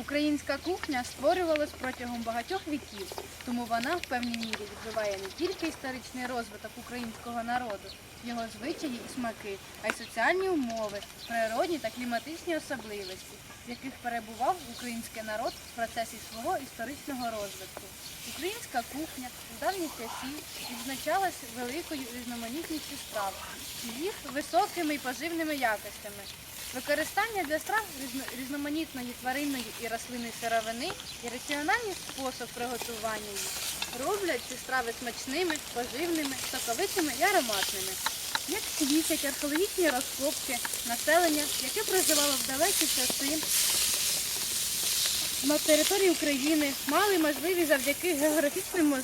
Українська кухня створювалась протягом багатьох віків, тому вона в певній мірі відбиває не тільки історичний розвиток українського народу, його звичаї і смаки, а й соціальні умови, природні та кліматичні особливості, в яких перебував український народ в процесі свого історичного розвитку. Українська кухня з давніх часів відзначалась великою різноманітністю страв, їх високими і поживними якостями. Використання для страв різноманітної тваринної і рослинної сировини і раціональний спосіб приготування їх роблять ці страви смачними, поживними, соковитими і ароматними. Як свідчать археологічні розкопки населення, яке проживало в далекі часи на території України, мали можливість завдяки географічним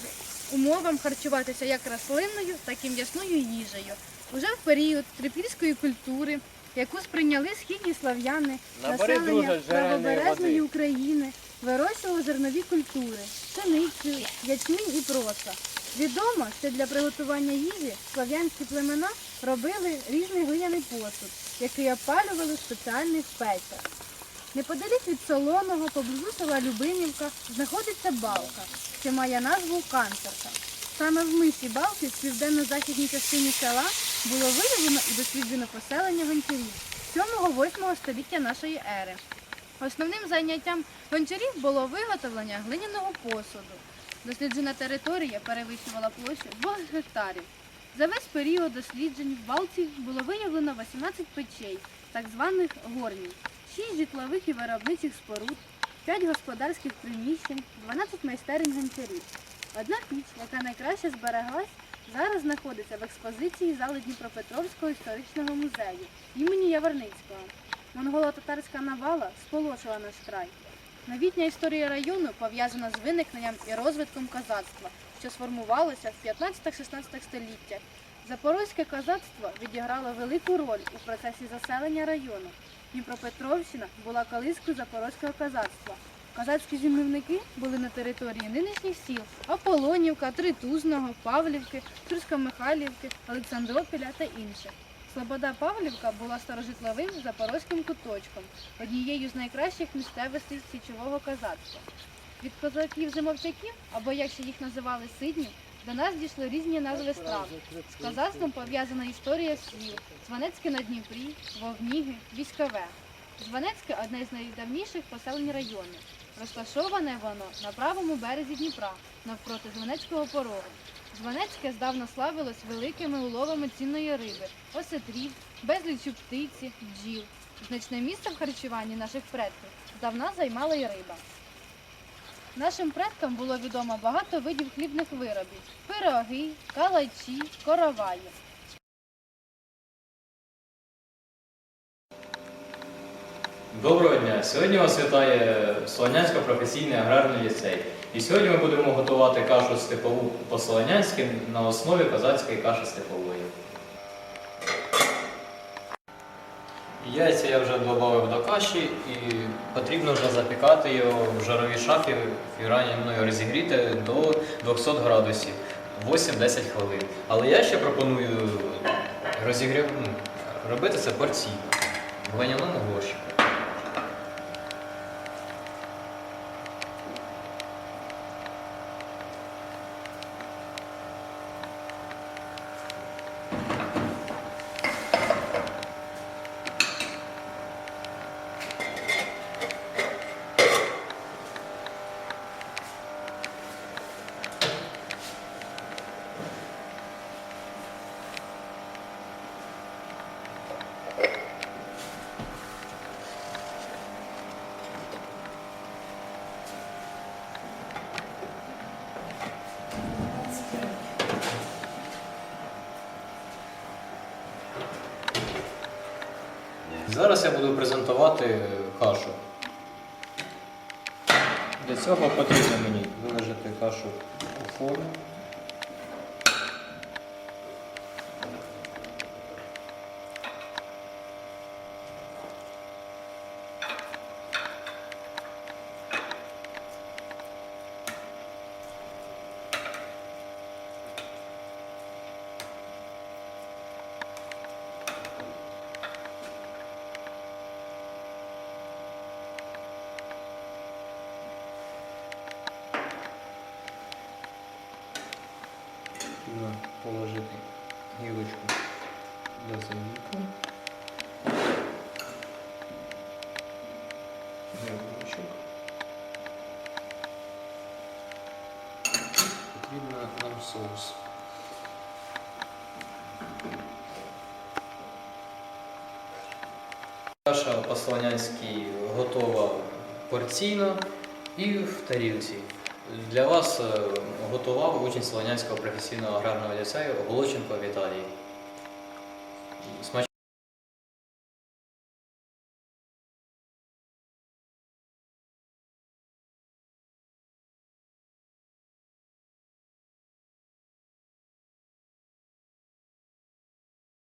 умовам харчуватися як рослинною, так і м'ясною їжею. Уже в період трипільської культури, яку сприйняли східні слав'яни, населення правобережної. України вирощувало зернові культури, пшеницю, ячмінь і проса. Відомо, що для приготування їжі слав'янські племена робили різний глиняний посуд, який опалювали в спеціальних печах. Неподалік від Солоного, поблизу села Любимівка, знаходиться балка, що має назву Канцерка. Саме в мисі балки в південно-західній частині села було виявлено і досліджено поселення гончарів 7-8 століття нашої ери. Основним заняттям гончарів було виготовлення глиняного посуду. Досліджена територія перевищувала площу 2 гектарів. За весь період досліджень в Балці було виявлено 18 печей, так званих горній, 6 житлових і виробничих споруд, 5 господарських приміщень, 12 майстерень гончарів. Одна піч, яка найкраще збереглась, зараз знаходиться в експозиції зали Дніпропетровського історичного музею імені Яворницького. Монголо-татарська навала сполошила наш край. Новітня історія району пов'язана з виникненням і розвитком козацтва, що сформувалося в 15-16 століттях. Запорозьке козацтво відіграло велику роль у процесі заселення району. Дніпропетровщина була колискою запорозького козацтва. Козацькі зімівники були на території нинішніх сіл Аполонівка, Тритузного, Павлівки, Турсько-Михайлівки, Олександропіля та інших. Слобода Павлівка була старожитловим запорозьким куточком, однією з найкращих місцевостей січового козацтва. Від козаків-зимовчаків, або як ще їх називали сиднів, до нас дійшли різні назви страв. З козацтвом пов'язана історія слів Званецьке на Дніпрі, Вовніги, Військове. Званецьке одне з найдавніших поселень району. Розташоване воно на правому березі Дніпра, навпроти Званецького порогу. Званецьке здавна славилось великими уловами цінної риби, осетрів, безліччю птиці, бджіл. Значне місце в харчуванні наших предків здавна займала й риба. Нашим предкам було відомо багато видів хлібних виробів: пироги, калачі, короваї. Доброго дня! Сьогодні вас вітає Солонянська професійний аграрний ліцей. І сьогодні ми будемо готувати кашу степову по-солонянськи на основі козацької каші степової. Яйця я вже додав до каші і потрібно вже запікати його в жаровій шафі мною розігріти до 200 градусів 8-10 хвилин. Але я ще пропоную розігрів... робити це порційно в глиняному горщику. Зараз я буду презентувати кашу. Для цього потрібно мені виложити кашу у форму. Потрібно положити гілочку базиліку. Гілочок. Потрібно нам соус. Каша по-славянськи готова порційно і в тарілці. Для вас е, готував учень Слонянського професійного аграрного ліцею Голоченко Віталій.